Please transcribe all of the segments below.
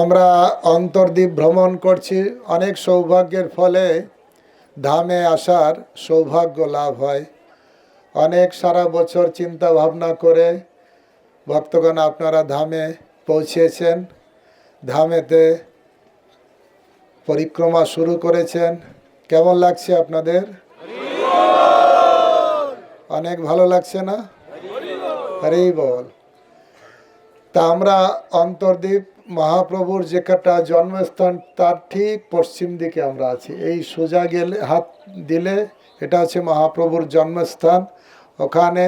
আমরা অন্তর্দ্বীপ ভ্রমণ করছি। অনেক সৌভাগ্যের ফলে ধামে আসার সৌভাগ্য লাভ হয়। অনেক সারা বছর চিন্তা ভাবনা করে ভক্তগণ আপনারা ধামে পৌঁছেছেন। ধামেতে পরিক্রমা শুরু করেছেন। কেমন লাগছে আপনাদের? অনেক ভালো লাগছে না? হরেই বল। তা আমরা অন্তর্দ্বীপ মহাপ্রভুর যে কটা জন্মস্থান, তার ঠিক পশ্চিম দিকে আমরা আছি। এই সোজা গেলে, হাত দিলে এটা হচ্ছে মহাপ্রভুর জন্মস্থান। ওখানে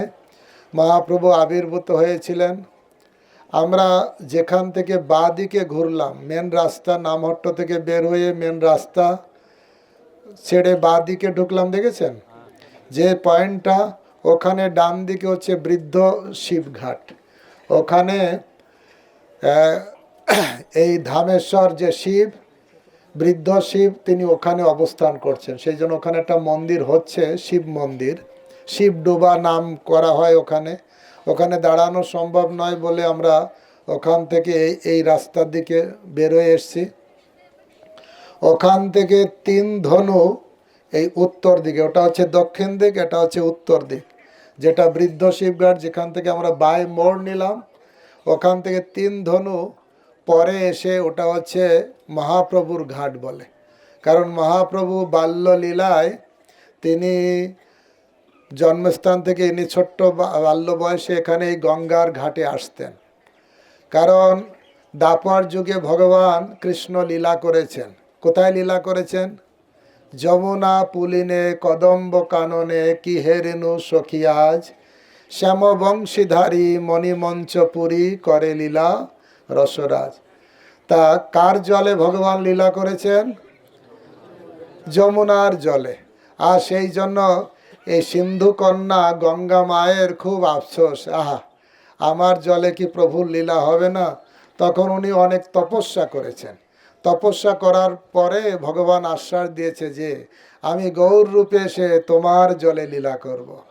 মহাপ্রভু আবির্ভূত হয়েছিলেন। আমরা যেখান থেকে বাঁ দিকে ঘুরলাম মেন রাস্তা নামহট্ট থেকে বের হয়ে মেন রাস্তা ছেড়ে বাঁ দিকে ঢুকলাম, দেখেছেন? যে পয়েন্টটা, ওখানে ডান দিকে হচ্ছে বৃদ্ধ শিবঘাট। ওখানে এই ধামেশ্বর যে শিব, বৃদ্ধ শিব, তিনি ওখানে অবস্থান করছেন। সেই জন্য ওখানে একটা মন্দির হচ্ছে, শিব মন্দির। শিব ডোবা নাম করা হয় ওখানে। ওখানে দাঁড়ানো সম্ভব নয় বলে আমরা ওখান থেকে এই এই রাস্তার দিকে বেরোয় এসছি। ওখান থেকে তিন ধনু এই উত্তর দিকে, ওটা হচ্ছে দক্ষিণ দিক, এটা হচ্ছে উত্তর দিক। যেটা বৃদ্ধ শিবঘাট যেখান থেকে আমরা বাই মোড় নিলাম, ওখান থেকে তিন ধনু পরে এসে ওটা হচ্ছে মহাপ্রভুর ঘাট বলে। কারণ মহাপ্রভু বাল্যলীলায় তিনি জন্মস্থান থেকে ইনি ছোট্ট বাল্য বয়সে এখানে এই গঙ্গার ঘাটে আসতেন। কারণ দাপর যুগে ভগবান কৃষ্ণ লীলা করেছেন। কোথায় লীলা করেছেন? যমুনা পুলিনে কদম্ব কাননে কি হে রেণু সখিয়াজ শ্যাম বংশীধারী মণিমঞ্চপুরী করে লীলা। রসরাজ। তা কার জলে ভগবান লীলা করেছেন? যমুনার জলে। আর সেই জন্য এই সিন্ধু কন্যা গঙ্গা মায়ের খুব আফসোস। আহা, আমার জলে কি প্রভুর লীলা হবে না? তখন উনি অনেক তপস্যা করেছেন। তপস্যা করার পরে ভগবান আশ্বাস দিয়েছে যে, আমি গৌর রূপে এসে তোমার জলে লীলা করব।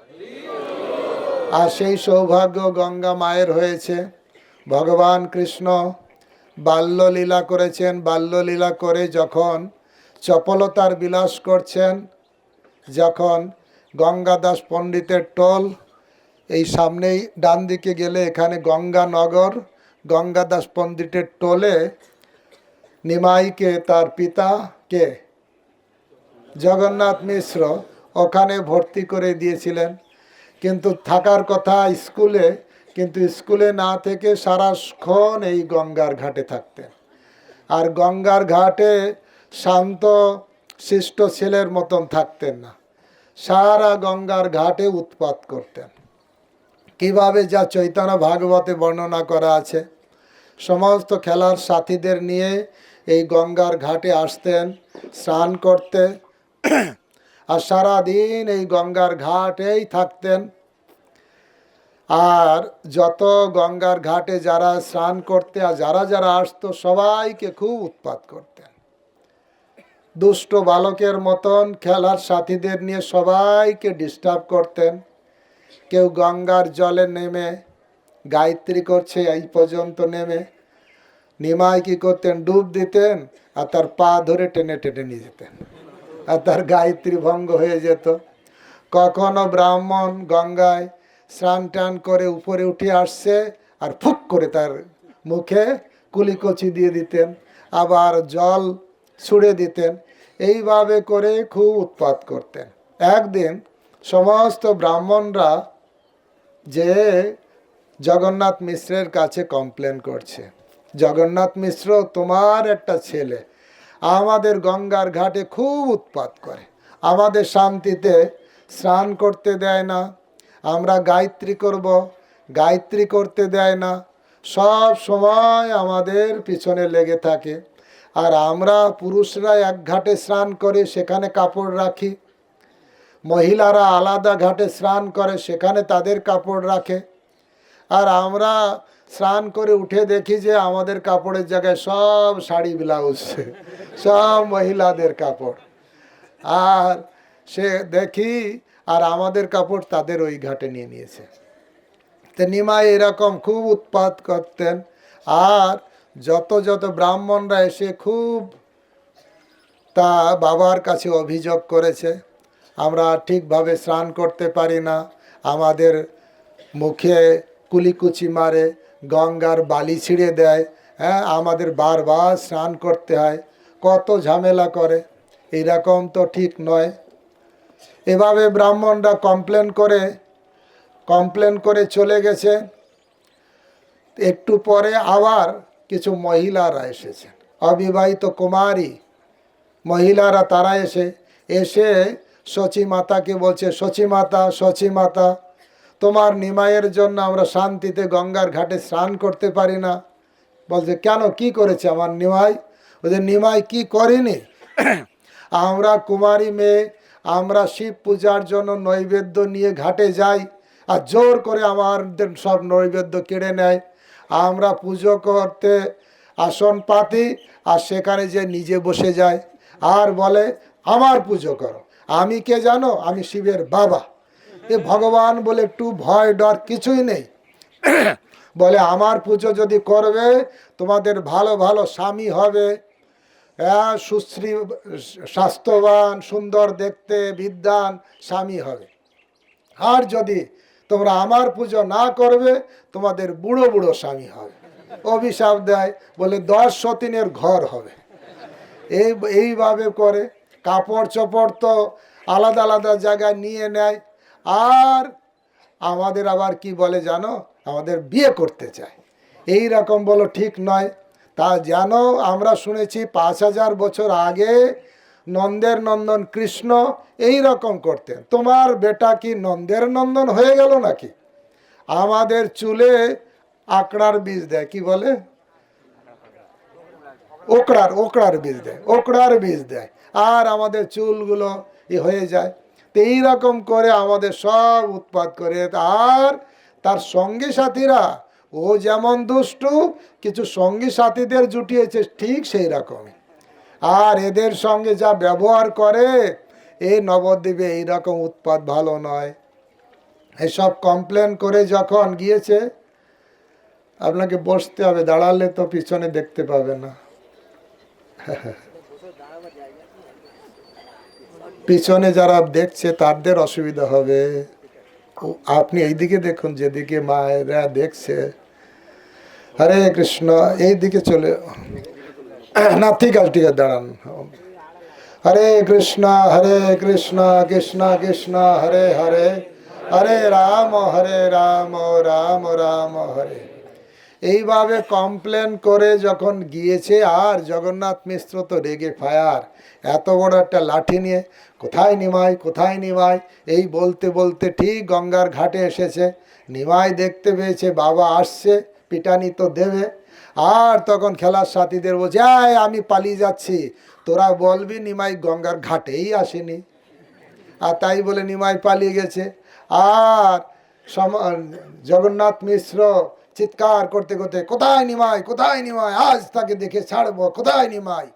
আর সেই সৌভাগ্য গঙ্গা মায়ের হয়েছে। ভগবান কৃষ্ণ বাল্যলীলা করেছেন, বাল্যলীলা করে যখন চপলতার বিলাস করছেন, যখন গঙ্গাদাস পণ্ডিতের টোল এই সামনেই ডান দিকে গেলে এখানে গঙ্গানগর, গঙ্গাদাস পণ্ডিতের টোলে নিমাইকে তার পিতা কে? জগন্নাথ মিশ্র ওখানে ভর্তি করে দিয়েছিলেন। কিন্তু থাকার কথা স্কুলে কিন্তু স্কুলে না থেকে সারাক্ষণ এই গঙ্গার ঘাটে থাকতেন। আর গঙ্গার ঘাটে শান্ত, শিষ্ট ছেলের মতন থাকতেন না। সারা গঙ্গার ঘাটে উৎপাত করতেন। কীভাবে যা চৈতন্য ভাগবতে বর্ণনা করা আছে, সমস্ত খেলার সাথীদের নিয়ে এই গঙ্গার ঘাটে আসতেন, স্নান করতে। আর সারাদিন এই গঙ্গার ঘাটেই থাকতেন। আর যত গঙ্গার ঘাটে যারা স্নান করতে আর যারা যারা আসতো, সবাইকে খুব উৎপাত করতেন। দুষ্ট বালকের মতন খেলার সাথীদের নিয়ে সবাইকে ডিস্টার্ব করতেন। কেউ গঙ্গার জলে নেমে, গায়ত্রী করছে, এই পর্যন্ত নেমে। নিমাই কি করতেন? ডুব দিতেন আর তার পা ধরে টেনে টেনে নিয়ে যেতেন। আর তার গায়ত্রী ভঙ্গ হয়ে যেত। কখনো ব্রাহ্মণ গঙ্গায় স্নান টান করে উপরে উঠে আসছে আর ফুক করে তার মুখে কুলিকচি দিয়ে দিতেন, আবার জল ছুড়ে দিতেন। এইভাবে করে খুব উৎপাত করতেন। একদিন সমস্ত ব্রাহ্মণরা যে জগন্নাথ মিশ্রের কাছে কমপ্লেন করছে, জগন্নাথ মিশ্র, তোমার একটা ছেলে আমাদের গঙ্গার ঘাটে খুব উৎপাত করে। আমাদের শান্তিতে স্নান করতে দেয় না। আমরা গায়ত্রী করব, গায়ত্রী করতে দেয় না। সব সময় আমাদের পিছনে লেগে থাকে। আর আমরা পুরুষরা এক ঘাটে স্নান করে সেখানে কাপড় রাখি। মহিলারা আলাদা ঘাটে স্নান করে, সেখানে তাদের কাপড় রাখে। আর আমরা স্নান করে উঠে দেখি যে আমাদের কাপড়ের জায়গায় সব শাড়ি, ব্লাউজ, সব মহিলাদের কাপড়। আর সে দেখি আর আমাদের কাপড় তাদের ওই ঘাটে নিয়ে নিয়েছে। তো নিমাই এরকম খুব উৎপাত করতেন আর যত যত ব্রাহ্মণরা এসে খুব তা বাবার কাছে অভিযোগ করেছে, আমরা ঠিকভাবে স্নান করতে পারি না, আমাদের মুখে কুলিকুচি মারে, গঙ্গার বালি ছিঁড়ে দেয় হ্যাঁ আমাদের বারবার স্নান করতে হয়, কত ঝামেলা করে, এরকম তো ঠিক নয়। এভাবে ব্রাহ্মণরা কমপ্লেন করে কমপ্লেন করে চলে গেছে। একটু পরে আবার কিছু মহিলারা এসেছে। অবিবাহিত কুমারী মহিলারা তারা এসে এসে সচী মাতাকে বলছে সচী মাতা সচী মাতা, তোমার নিমাইয়ের জন্য আমরা শান্তিতে গঙ্গার ঘাটে স্নান করতে পারি না। বলছে, কেন? কি করেছে আমার নিমাই? ওদের নিমাই কি করেনি? আমরা কুমারী মেয়ে আমরা শিব পূজার জন্য নৈবেদ্য নিয়ে ঘাটে যাই আর জোর করে আমাদের সব নৈবেদ্য কেড়ে নেয়। আমরা পুজো করতে আসন পাতি আর সেখানে যে নিজে বসে যায় আর বলে, আমার পুজো করো। আমি কে জানো? আমি শিবের বাবা। এ ভগবান বলে একটু ভয় ডর কিছুই নেই। বলে, আমার পুজো যদি করবে, তোমাদের ভালো ভালো স্বামী হবে। হ্যাঁ সুশ্রী, স্বাস্থ্যবান, সুন্দর দেখতে, বিদ্যান স্বামী হবে। আর যদি তোমরা আমার পুজো না করবে, তোমাদের বুড়ো বুড়ো স্বামী হবে। অভিশাপ দেয়, বলে দশ সতিনের ঘর হবে। এই, এইভাবে করে কাপড় চোপড় তো আলাদা আলাদা জায়গায় নিয়ে নেয়। আর আমাদের আবার কি বলে জানো? আমাদের বিয়ে করতে চায়। এই রকম বলো ঠিক নয়। তা যেন আমরা শুনেছি পাঁচ হাজার বছর আগে নন্দের নন্দন কৃষ্ণ এই রকম করতেন। তোমার বেটা কি নন্দের নন্দন হয়ে গেল নাকি? আমাদের চুলে আকড়ার বীজ দেয়, কি বলে? ওকড়ার ওকড়ার বীজ দেয়, ওকড়ার বীজ দেয়। আর আমাদের চুলগুলো হয়ে যায়। তো এইরকম করে আমাদের সব উৎপাদ করে, আর তার সঙ্গী সাথীরা ও যেমন দুষ্টু, কিছু সঙ্গী সাথীদের জুটিয়েছে, ঠিক সেই রকমই। আর এদের সঙ্গে যা ব্যবহার করে এই নবদ্বীপে এইরকম উৎপাদ ভালো নয়। এসব কমপ্লেন করে যখন গিয়েছে, আপনাকে বসতে হবে, দাঁড়ালে তো পিছনে দেখতে পাবে না। পিছনে যারা দেখছে, তাদের অসুবিধা হবে। আপনি এইদিকে দেখুন, যেদিকে মায়েরা দেখছে। হরে কৃষ্ণ এই দিকে চলে। না, ঠিক আছে ঠিক আছে, দাঁড়ান। হরে কৃষ্ণ হরে কৃষ্ণ কৃষ্ণ কৃষ্ণ, হরে হরে। হরে রাম হরে রাম রাম রাম, হরে। এইভাবে কমপ্লেন করে যখন গিয়েছে, আর জগন্নাথ মিশ্র তো রেগে ফায়ার। এত বড় একটা লাঠি নিয়ে, কোথায় নিমাই কোথায় নিমাই? এই বলতে বলতে ঠিক গঙ্গার ঘাটে এসেছে। নিমাই দেখতে পেয়েছে, বাবা আসছে। পিটানি তো দেবে। আর তখন খেলার সাথীদের বলছে "আয়, আমি পালিয়ে যাচ্ছি। তোরা বলবি নিমাই গঙ্গার ঘাটেই আসেনি। আর তাই বলে নিমাই পালিয়ে গেছে। আর জগন্নাথ মিশ্র চিৎকার করতে করতে কোথায় নিমাই কোথায় নিমাই? আজ তাকে দেখে ছাড়বো কোথায় নিমাই?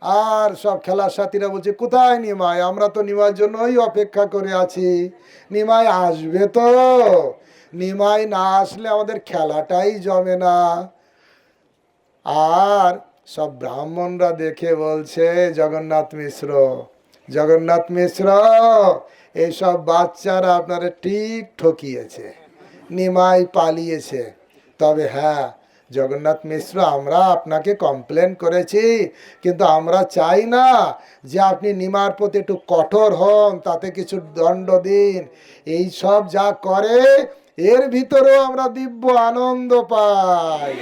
আর সব খেলার সাথীরা বলছে কোথায় নিমাই? আমরা তো নিমাইয়ের জন্যই অপেক্ষা করে আছি। নিমাই আসবে তো। নিমাই না আসলে আমাদের খেলাটাই জমে না। আর সব ব্রাহ্মণরা দেখে বলছে, জগন্নাথ মিশ্র জগন্নাথ মিশ্র এইসব বাচ্চারা আপনারা ঠিক ঠকিয়েছে, নিমাই পালিয়েছে। তবে হ্যাঁ জগন্নাথ মিশ্র, আমরা আপনাকে কমপ্লেন করেছি, কিন্তু আমরা চাই না যে আপনি নিমার প্রতি একটু কঠোর হন, তাতে কিছু দণ্ড দিন। এই সব যা করে এর ভিতরেও আমরা দিব্য আনন্দ পাই।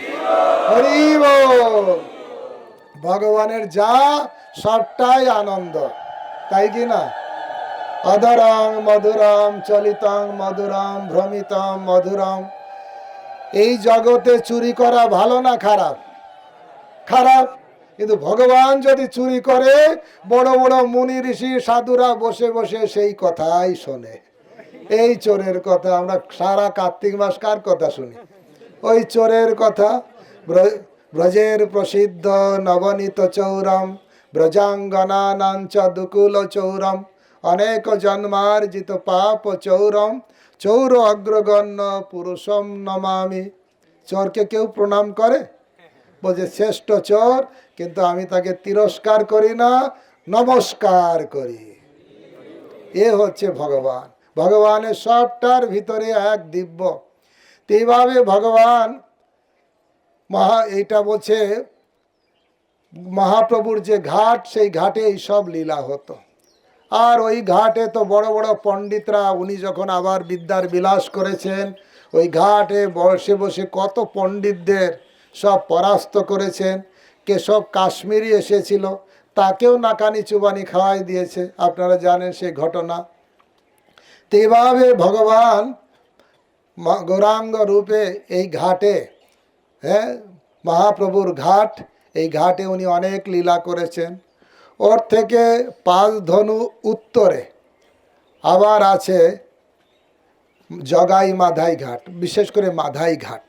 হরি বল। ভগবানের যা সবটাই আনন্দ। তাই কি না? অধরং মধুরম চলিতং মধুরম ভ্রমিতম মধুরম এই জগতে চুরি করা ভালো না খারাপ? খারাপ? কিন্তু ভগবান যদি চুরি করে, বড় বড় মুনি ঋষি, সাধুরা বসে বসে সেই কথাই শোনে। এই চোরের কথা, আমরা সারা কার্তিক মাস কার কথা শুনি? ওই চোরের কথা ব্র- ব্রজের প্রসিদ্ধ নবনীত চৌরম ব্রজাঙ্গনানাঞ্চ দুকুল চৌরম, অনেক জন্মার্জিত পাপ চৌরম, চৌর অগ্রগণ্য পুরুষম নমামি। চোরকে কেউ প্রণাম করে? বলছে, শ্রেষ্ঠ চোর, কিন্তু আমি তাকে তিরস্কার করি না, নমস্কার করি। এ হচ্ছে ভগবান। ভগবানের সবটার ভিতরে এক দিব্য। এইভাবে ভগবান মহা এইটা বলছে, মহাপ্রভুর যে ঘাট, সেই ঘাটে এই সব লীলা হতো। আর ওই ঘাটে তো বড় বড় পণ্ডিতরা, উনি যখন আবার বিদ্যার বিলাস করেছেন, ওই ঘাটে বসে বসে কত পণ্ডিতদের সব পরাস্ত করেছেন। কেশব কাশ্মীরি এসেছিল, তাকেও নাকানি চুবানি খাওয়াই দিয়েছে। আপনারা জানেন সেই ঘটনা। তো এভাবে ভগবান গৌরাঙ্গ রূপে এই ঘাটে হ্যাঁ মহাপ্রভুর ঘাট, এই ঘাটে উনি অনেক লীলা করেছেন। ওর থেকে পাঁচ ধনু উত্তরে আবার আছে জগাই মাধাই ঘাট, বিশেষ করে মাধাই ঘাট।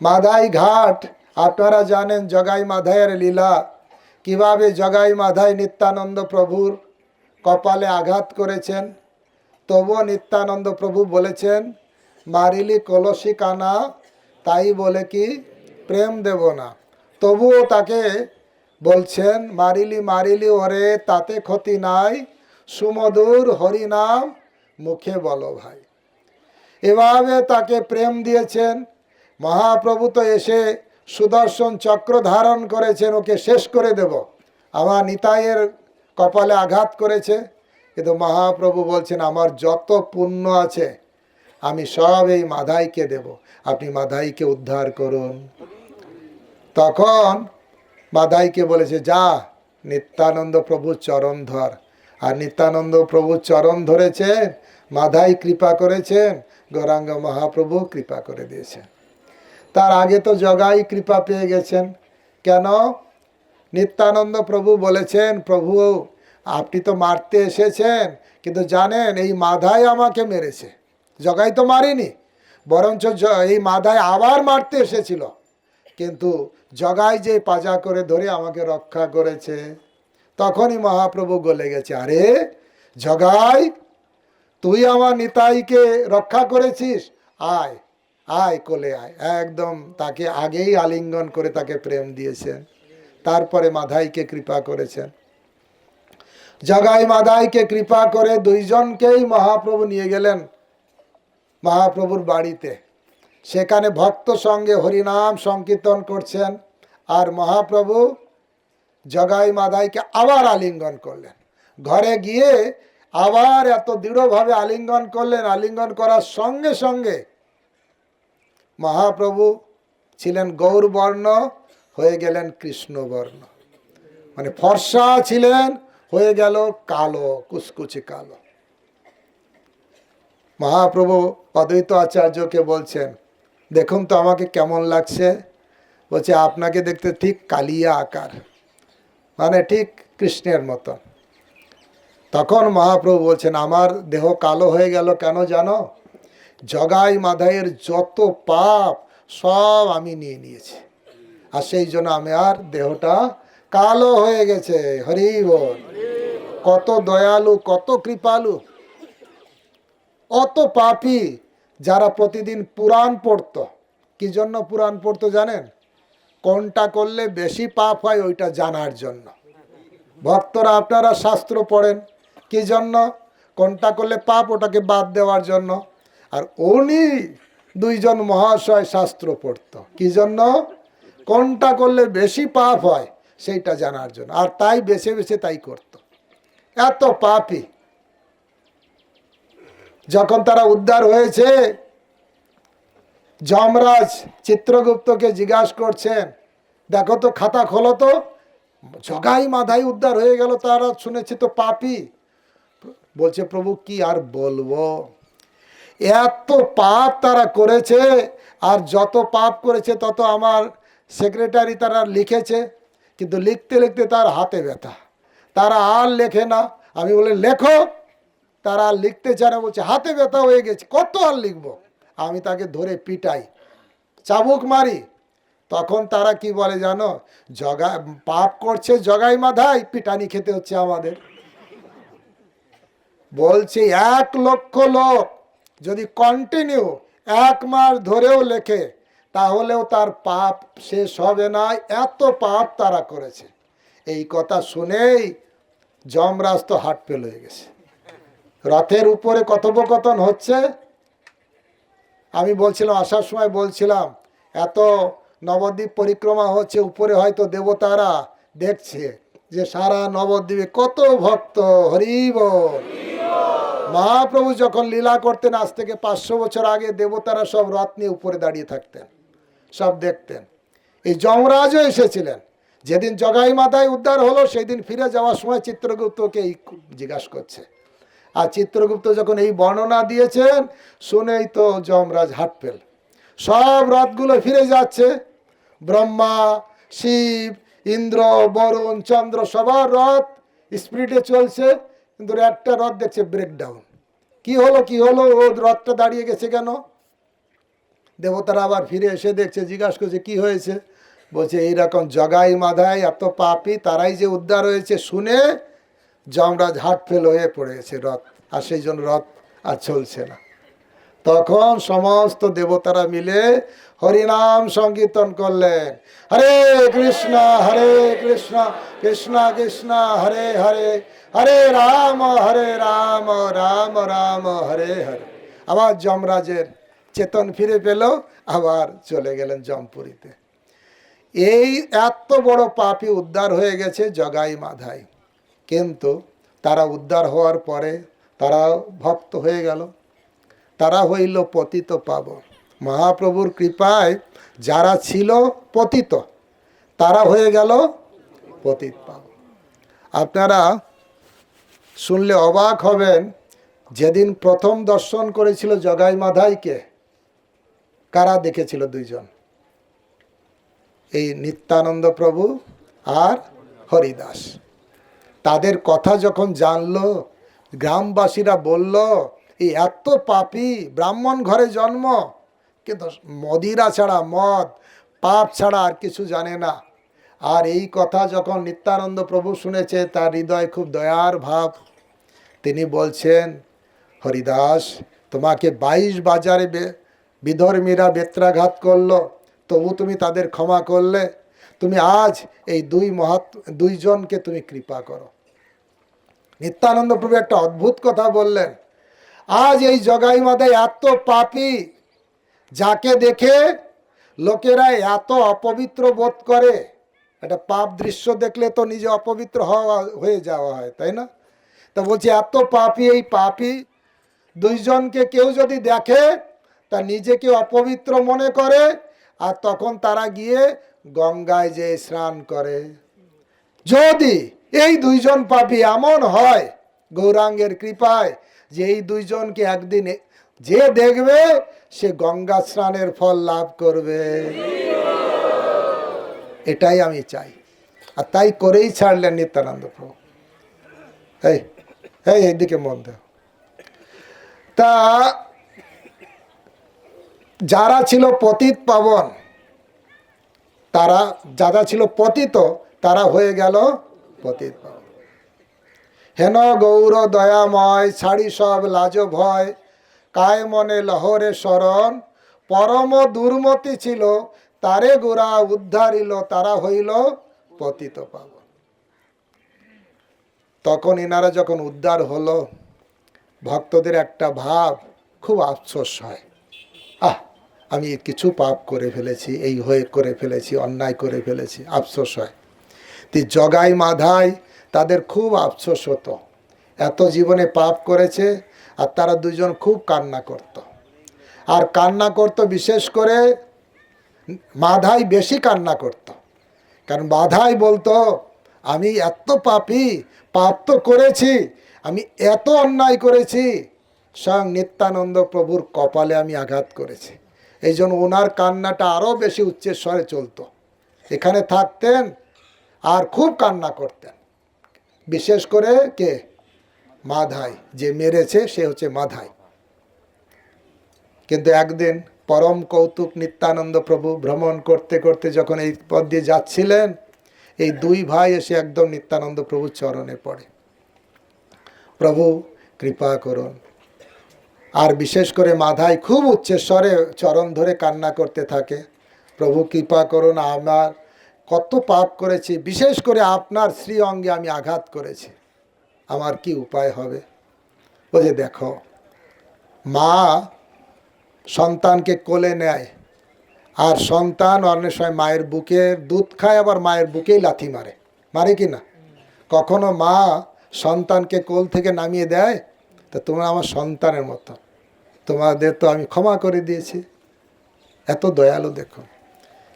মাধাই ঘাট, আপনারা জানেন জগাই মাধাইয়ের লীলা, কীভাবে জগাই মাধাই নিত্যানন্দ প্রভুর কপালে আঘাত করেছেন। তবুও নিত্যানন্দ প্রভু বলেছেন, মারিলি কলসি কানা, তাই বলে কি প্রেম দেব না। তবুও তাকে বলছেন, মারিলি মারিলি ওরে, তাতে ক্ষতি নাই, সুমধুর হরিনাম মুখে বলো ভাই। এভাবে তাকে প্রেম দিয়েছেন। মহাপ্রভু তো এসে সুদর্শন চক্র ধারণ করেছেন, ওকে শেষ করে দেব। আমার নিতাইয়ের কপালে আঘাত করেছে। কিন্তু মহাপ্রভু বলছেন, আমার যত পুণ্য আছে, আমি সব এই মাধাইকে দেব। আপনি মাধাইকে উদ্ধার করুন। তখন মাধাইকে বলেছে, যা, নিত্যানন্দ প্রভুর চরণ ধর। আর নিত্যানন্দ প্রভুর চরণ ধরেছেন মাধাই কৃপা করেছেন, গৌরাঙ্গ মহাপ্রভু কৃপা করে দিয়েছেন। তার আগে তো জগাই কৃপা পেয়ে গেছেন। কেন? নিত্যানন্দ প্রভু বলেছেন, প্রভু আপনি তো মারতে এসেছেন, কিন্তু জানেন এই মাধাই আমাকে মেরেছে। জগাই তো মারিনি, বরঞ্চ এই মাধাই আবার মারতে এসেছিল। কিন্তু জগাই যে পাজা করে ধরে আমাকে রক্ষা করেছে, তখনই মহাপ্রভু গলে গেছে। আরে, জগাই, তুই আমার নিতাইকে রক্ষা করেছিস? আয় আয় কোলে আয়। একদম তাকে আগেই আলিঙ্গন করে তাকে প্রেম দিয়েছেন। তারপরে মাধাইকে কৃপা করেছেন। জগাই মাধাইকে কৃপা করে দুইজনকেই মহাপ্রভু নিয়ে গেলেন মহাপ্রভুর বাড়িতে। সেখানে ভক্ত সঙ্গে হরিনাম সংকীর্তন করছেন আর মহাপ্রভু জগাই মাদাইকে আবার আলিঙ্গন করলেন। ঘরে গিয়ে আবার এত দৃঢ়ভাবে আলিঙ্গন করলেন, আলিঙ্গন করার সঙ্গে সঙ্গে মহাপ্রভু ছিলেন গৌরবর্ণ, হয়ে গেলেন কৃষ্ণবর্ণ। মানে ফর্সা ছিলেন হয়ে গেল কালো, কুচকুচে কালো। মহাপ্রভু অদ্বৈত আচার্যকে বলছেন, দেখুন তো আমাকে কেমন লাগছে। বলছে, আপনাকে দেখতে ঠিক কালিয়া আকার মানে ঠিক কৃষ্ণের মতন। তখন মহাপ্রভু বলছেন, আমার দেহ কালো হয়ে গেল কেন জানো? জগাই মাধাইয়ের যত পাপ সব আমি নিয়ে নিয়েছি। আর সেই জন্য আমি আর দেহটা কালো হয়ে গেছে। হরি বল। কত দয়ালু, কত কৃপালু। অত পাপি যারা প্রতিদিন পুরাণ পড়তো। কি জন্য পুরাণ পড়তো জানেন? কোনটা করলে বেশি পাপ হয় ওইটা জানার জন্য। ভক্তরা, আপনারা শাস্ত্র পড়েন। কি জন্য? কোনটা করলে পাপ ওটাকে বাদ দেওয়ার জন্য। আর উনি দুইজন মহাশয় শাস্ত্র পড়তো। কি জন্য? কোনটা করলে বেশি পাপ হয়? সেইটা জানার জন্য। আর তাই বেছে বেছে তাই করতো। এত পাপি। যখন তারা উদ্ধার হয়েছে, যমরাজ চিত্রগুপ্তকে জিজ্ঞাসা করছেন, দেখো তো, খাতা খোলো তো। জগাই মাধাই উদ্ধার হয়ে গেল, তারা শুনেছি তো পাপি। বলছে, প্রভু, কি আর বলব? এত পাপ তারা করেছে, আর যত পাপ করেছে, তত আমার সেক্রেটারি তারা লিখেছে। কিন্তু লিখতে লিখতে তার হাতে ব্যথা। তারা আর লেখে না। আমি বলে লেখো। তারা আর লিখতে চায় না। বলছে, হাতে ব্যথা হয়ে গেছে, কত আর লিখব? আমি তাকে ধরে পিটাই। চাবুক মারি। তখন তারা কি বলে জানো? জগা, পাপ করছে জগাই মাধাই পিটানি খেতে হচ্ছে আমাদের। বলছে, এক লক্ষ লোক যদি কন্টিনিউ এক মাস ধরেও লেখে তাহলেও তার পাপ শেষ হবে না। এত পাপ তারা করেছে। এই কথা শুনেই যমরাজ তো হাট ফেল হয়ে গেছে। রথের উপরে কথোপকথন হচ্ছে। আমি বলছিলাম, আসার সময় বলছিলাম, এত নবদ্বীপ পরিক্রমা হচ্ছে, উপরে হয়তো দেবতারা দেখছে যে সারা নবদ্বীপে কত ভক্ত। হরিব মহাপ্রভু যখন লীলা করতেন, আজ থেকে পাঁচশো বছর আগে দেবতারা সব রথ নিয়ে উপরে দাঁড়িয়ে থাকতেন। সব দেখতেন। এই যমরাজও এসেছিলেন। যেদিন জগাই মাথায় উদ্ধার হলো সেই দিন ফিরে যাওয়ার সময় চিত্রগুপ্তকে এই জিজ্ঞাসা করছে। আর চিত্রগুপ্ত যখন এই বর্ণনা দিয়েছেন, শুনেই তো যমরাজ হাট পেল। সব রথগুলো ফিরে যাচ্ছে। ব্রহ্মা, শিব, ইন্দ্র, বরুণ, চন্দ্র, সবার রথ স্পিডে চলছে। কিন্তু একটা রথ দেখছে ব্রেকডাউন কি হলো কি হলো? ও রথটা দাঁড়িয়ে গেছে কেন? দেবতারা আবার ফিরে এসে দেখছে, জিজ্ঞাসা করছে, কি হয়েছে? বলছে, এইরকম জগাই মাধাই, এত পাপি, তারাই যে উদ্ধার হয়েছে শুনে যমরাজ হাট ফেল হয়ে পড়েছে রথ, আর সেই জন্য রথ আর চলছে না। তখন সমস্ত দেবতারা মিলে হরিনাম সংকীর্তন করলেন। হরে কৃষ্ণ হরে কৃষ্ণ কৃষ্ণ কৃষ্ণ, হরে হরে হরে রাম হরে রাম রাম রাম, হরে হরে। আবার যমরাজের চেতন ফিরে পেল, আবার চলে গেলেন জমপুরীতে। এই এত বড় পাপি উদ্ধার হয়ে গেছে জগাই মাধাই। কিন্তু তারা উদ্ধার হওয়ার পরে তারা ভক্ত হয়ে গেল। তারা হইল পতিত পাব মহাপ্রভুর কৃপায় যারা ছিল পতিত, তারা হয়ে গেল পতিত পাব আপনারা শুনলে অবাক হবেন, যেদিন প্রথম দর্শন করেছিল জগাই মাধাইকে কারা দেখেছিল দুইজন? এই নিত্যানন্দ প্রভু আর হরিদাস। তাদের কথা যখন জানলো, গ্রামবাসীরা বলল, এই এত পাপি, ব্রাহ্মণ ঘরে জন্ম। কিন্তু মদিরা ছাড়া মদ, পাপ ছাড়া আর কিছু জানে না। আর এই কথা যখন নিত্যানন্দ প্রভু শুনেছে, তার হৃদয় খুব দয়ার ভাব। তিনি বলছেন, হরিদাস, তোমাকে বাইশ বাজারে বিধর্মীরা বেত্রাঘাত করল। তবু তুমি তাদের ক্ষমা করলে। তুমি আজ এই দুই মহাত দুইজনকে তুমি কৃপা করো। নিত্যানন্দ প্রভু একটা অদ্ভুত কথা বললেন। আজ এই জগাই মাথায় এত পাপি, যাকে দেখে লোকেরা এত অপবিত্র বোধ করে। একটা পাপ দৃশ্য দেখলে তো নিজে অপবিত্র হওয়া হয়ে যাওয়া হয়, তাই না? তা বলছি, এত পাপি এই পাপি, দুইজনকে কেউ যদি দেখে তা নিজেকে অপবিত্র মনে করে, আর তখন তারা গিয়ে গঙ্গায় যে স্নান করে। যদি এই দুইজন পাপী এমন হয়, গৌরাঙ্গের কৃপায়, যে এই দুইজনকে একদিন যে দেখবে, সে গঙ্গা স্নানের ফল লাভ করবে। এটাই আমি চাই। আর তাই করেই ছাড়লেন নিত্যানন্দ প্রভু। এই এই, এইদিকে মন তা যারা ছিল পতিত পাবন, তারা, যারা ছিল পতিত, তারা হয়ে গেল পতিত পাবন। হেন গৌর দয়াময়, ছাড়ি সব লাজ ভয়, কায় মনে লহরে শরণ, পরম দুর্মতি ছিল, তারে গোরা উদ্ধারিল, তারা হইল পতিত পাবন। তখন এনারা যখন উদ্ধার হলো, ভক্তদের একটা ভাব খুব আফসোস হয়। আহ! আমি কিছু পাপ করে ফেলেছি, এই হয়ে করে ফেলেছি, অন্যায় করে ফেলেছি, আফসোস হয় তি জগাই মাধায় তাদের খুব আফসোস হতো এত জীবনে পাপ করেছে আর তারা দুজন খুব কান্না করত। আর কান্না করত বিশেষ করে মাধাই বেশি কান্না করত। কারণ বাধাই বলতো, আমি এত পাপি, পাপ তো করেছি, আমি এত অন্যায় করেছি, স্বয়ং নিত্যানন্দ প্রভুর কপালে আমি আঘাত করেছি এই জন্য ওনার কান্নাটা আরও বেশি উচ্চের স্বরে চলতো। এখানে থাকতেন আর খুব কান্না করতেন। বিশেষ করে কে? মাধাই। যে মেরেছে সে হচ্ছে মাধাই। কিন্তু একদিন পরম কৌতুক নিত্যানন্দ প্রভু ভ্রমণ করতে করতে যখন এই পথ দিয়ে যাচ্ছিলেন, এই দুই ভাই এসে একদম নিত্যানন্দ প্রভুর চরণে পড়ে। প্রভু, কৃপা করুন। আর বিশেষ করে মাধাই খুব উচ্চস্বরে চরণ ধরে কান্না করতে থাকে। প্রভু কৃপা করুন, আমার কত পাপ করেছি, বিশেষ করে আপনার শ্রী অঙ্গে আমি আঘাত করেছি। আমার কি উপায় হবে? ও যে দেখো, মা সন্তানকে কোলে নেয় আর সন্তান অনেক সময় মায়ের বুকে দুধ খায়, আবার মায়ের বুকেই লাথি মারে। মারে কি না? কখনো মা সন্তানকে কোল থেকে নামিয়ে দেয়? তা তোমরা আমার সন্তানের মতো। তোমাদের তো আমি ক্ষমা করে দিয়েছি। এত দয়ালু দেখো।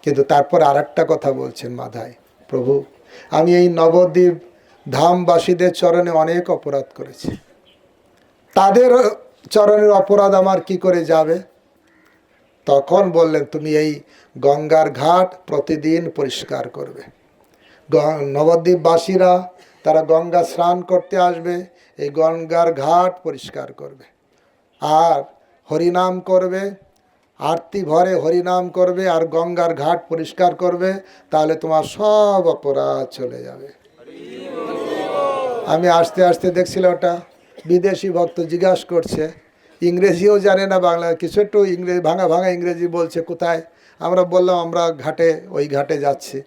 কিন্তু তারপর আর একটা কথা বলছেন মাধায় প্রভু, আমি এই নবদ্বীপ ধামবাসীদের চরণে অনেক অপরাধ করেছি। তাদের চরণের অপরাধ আমার কি করে যাবে? তখন বললেন, তুমি এই গঙ্গার ঘাট প্রতিদিন পরিষ্কার করবে। নবদ্বীপবাসীরা তারা গঙ্গা স্নান করতে আসবে। এই গঙ্গার ঘাট পরিষ্কার করবে। আর হরিনাম করবে, আরতি ভরে হরিনাম করবে, আর গঙ্গার ঘাট পরিষ্কার করবে, তাহলে তোমার সব অপরাধ চলে যাবে। আমি আস্তে আস্তে দেখছিলাম ওটা, বিদেশি ভক্ত জিজ্ঞাসা করছে, ইংরেজিও জানে না বাংলা, কিছু একটু ইংরেজি, ভাঙা ভাঙা ইংরেজি বলছে, কোথায়? আমরা বললাম, আমরা ঘাটে, ওই ঘাটে যাচ্ছি।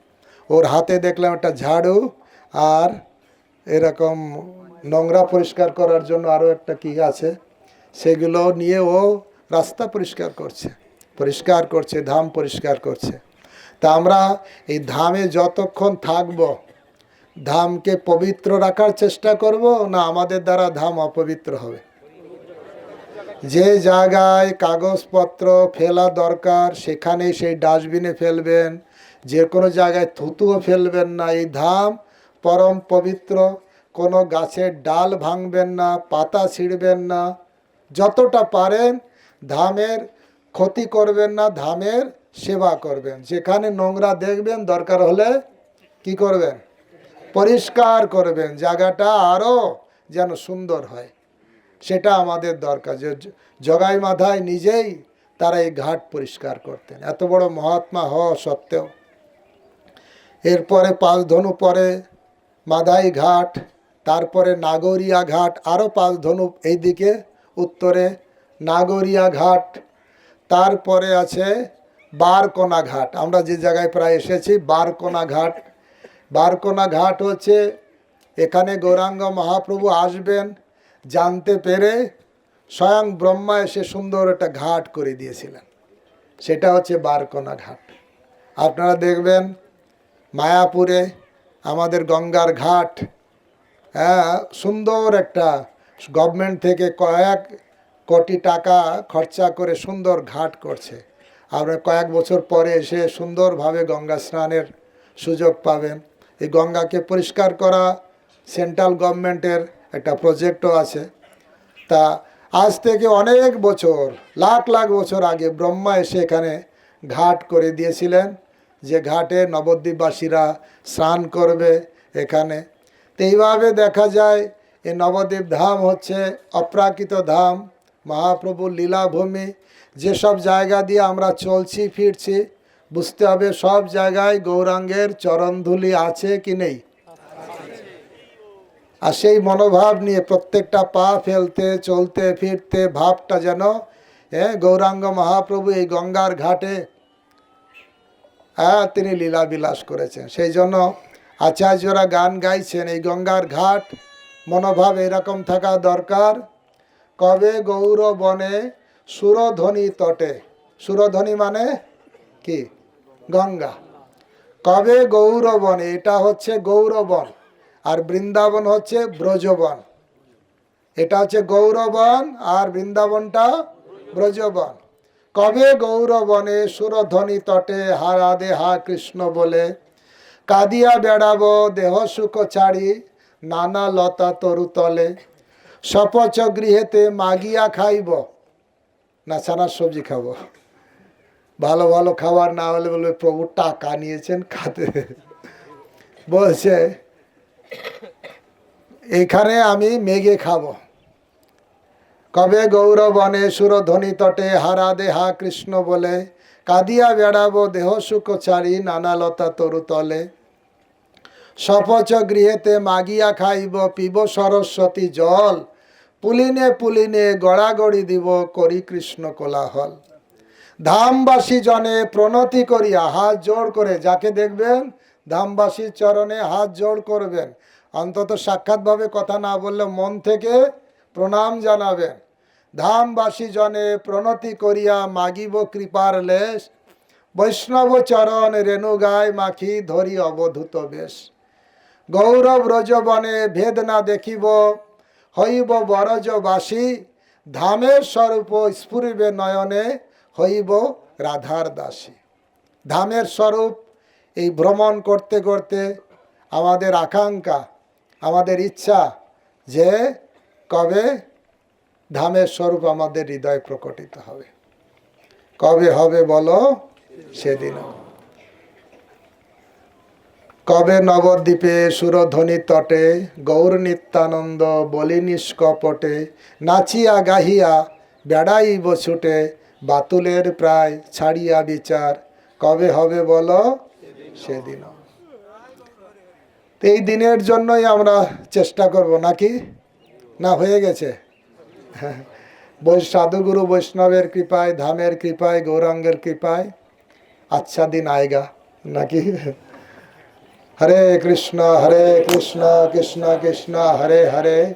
ওর হাতে দেখলাম একটা ঝাড়ু, আর এরকম নোংরা পরিষ্কার করার জন্য আরও একটা কি আছে, সেগুলো নিয়ে ও রাস্তা পরিষ্কার করছে পরিষ্কার করছে, ধাম পরিষ্কার করছে। তা আমরা এই ধামে যতক্ষণ থাকব, ধামকে পবিত্র রাখার চেষ্টা করব না আমাদের দ্বারা ধাম অপবিত্র হবে? যে জায়গায় কাগজপত্র ফেলা দরকার, সেখানে সেই ডাস্টবিনে ফেলবেন, যে কোনো জায়গায় থুতুও ফেলবেন না। এই ধাম পরম পবিত্র। কোনো গাছের ডাল ভাঙবেন না, পাতা ছিঁড়বেন না, যতটা পারেন ধামের ক্ষতি করবেন না ধামের সেবা করবেন। যেখানে নোংরা দেখবেন, দরকার হলে কি করবেন? পরিষ্কার করবেন, জায়গাটা আরও যেন সুন্দর হয়। সেটা আমাদের দরকার। যে জগাই মাথায় নিজেই তারা এই ঘাট পরিষ্কার করতেন। এত বড় মহাত্মা হওয়া সত্ত্বেও। এরপরে পাঁচ ধনু পরে মাদাই ঘাট তারপরে নাগরিয়া ঘাট আরও পাঁচ ধনু এইদিকে, উত্তরে নাগরিয়া ঘাট, তারপরে আছে বারকোনা ঘাট। আমরা যে জায়গায় প্রায় এসেছি, বারকোনা ঘাট। বারকোনা ঘাট হচ্ছে এখানে গৌরাঙ্গ মহাপ্রভু আসবেন জানতে পেরে স্বয়ং ব্রহ্মা এসে সুন্দর একটা ঘাট করে দিয়েছিলেন। সেটা হচ্ছে বারকোনা ঘাট। আপনারা দেখবেন মায়াপুরে আমাদের গঙ্গার ঘাট সুন্দর একটা গভর্নমেন্ট থেকে কয়েক কোটি টাকা খরচা করে সুন্দর ঘাট করছে। আপনার কয়েক বছর পরে এসে সুন্দরভাবে গঙ্গা স্নানের সুযোগ পাবেন। এই গঙ্গাকে পরিষ্কার করা সেন্ট্রাল গভর্নমেন্টের একটা প্রজেক্টও আছে। তা আজ থেকে অনেক বছর, লাখ লাখ বছর আগে ব্রহ্মা এসে এখানে ঘাট করে দিয়েছিলেন। যে ঘাটে নবদ্বীপবাসীরা স্নান করবে এখানে। তো এইভাবে দেখা যায় এই নবদ্বীপ ধাম হচ্ছে অপ্রাকৃত ধাম, মহাপ্রভুর লীলাভূমি। যেসব জায়গা দিয়ে আমরা চলছি, ফিরছি, বুঝতে হবে সব জায়গায় গৌরাঙ্গের চরণধুলি আছে কি নেই। আর সেই মনোভাব নিয়ে প্রত্যেকটা পা ফেলতে, চলতে, ফিরতে ভাবটা যেন হ্যাঁ গৌরাঙ্গ মহাপ্রভু এই গঙ্গার ঘাটে হ্যাঁ তিনি লীলা বিলাস করেছেন। সেই জন্য আচার্যরা গান গাইছেন এই গঙ্গার ঘাট। মনোভাব এরকম থাকা দরকার। কবে গৌর বনে সুরধ্বনি তটে? সুরধ্বনি মানে কি? গঙ্গা। কবে গৌরবনে? এটা হচ্ছে গৌরবন। আর বৃন্দাবন হচ্ছে ব্রজবন। এটা হচ্ছে গৌরবন আর বৃন্দাবনটা ব্রজবন। কবে গৌরবনে সুরধ্বনি তটে? হা রাধে হা কৃষ্ণ বলে। কাদিয়া বেড়াবো, দেহ সুখ ছাড়ি, নানা লতা তরু তলে। সপচ গৃহেতে মাগিয়া খাইব। না, ছানার সবজি খাব। ভালো ভালো খাবার না হলে বলবে, প্রভু, টাকা নিয়েছেন খাতে। বলছে, এখানে আমি মেঘে খাব। কবে গৌরবনে সুরধ্বনি তটে, হারা দেহা কৃষ্ণ বলে কাদিয়া বেড়াবো দেহ সুখ ছাড়ি নানা লতা তরু তলে। সপচ গৃহেতে মাগিয়া খাইব, পিব সরস্বতী জল। পুলিনে পুলিনে গড়াগড়ি দিব, করি কৃষ্ণ কোলাহল। ধামবাসী জনে প্রণতি করিয়া হাত জোড় করে, যাকে দেখবেন ধামবাসীর চরণে হাত জোড় করবেন। অন্তত সাক্ষাৎভাবে কথা না বললে মন থেকে প্রণাম জানাবেন। ধামবাসী জনে প্রণতি করিয়া মাগিব কৃপার লেশ। বৈষ্ণব চরণ রেণুগায় মাখি ধরি অবধূত বেশ। গৌরব রজবনে ভেদ না দেখিব, হইব বরজবাসী ধামের স্বরূপ স্ফুরিবে নয়নে হইব রাধার দাসী। ধামের স্বরূপ এই ভ্রমণ করতে করতে আমাদের আকাঙ্ক্ষা, আমাদের ইচ্ছা যে কবে ধামের স্বরূপ আমাদের হৃদয় প্রকটিত হবে। কবে হবে বলো? সেদিন কবে নবদ্বীপে সুরধ্বনি তটে, গৌর নিত্যানন্দ বলি নিষ্কপটে, নাচিয়া গাহিয়া বেড়াই ছুটে, বাতুলের প্রায় ছাড়িয়া বিচার, কবে হবে বলো? সেদিন এই দিনের জন্যই আমরা চেষ্টা করব, নাকি? না, হয়ে গেছে। বৈ- সাধুগুরু বৈষ্ণবের কৃপায়, ধামের কৃপায়, গৌরাঙ্গের কৃপায় আচ্ছা দিন আয়েগা, নাকি? হরে কৃষ্ণ হরে কৃষ্ণ কৃষ্ণ কৃষ্ণ, হরে হরে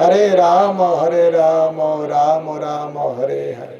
হরে রাম হরে রাম রাম রাম, হরে হরে।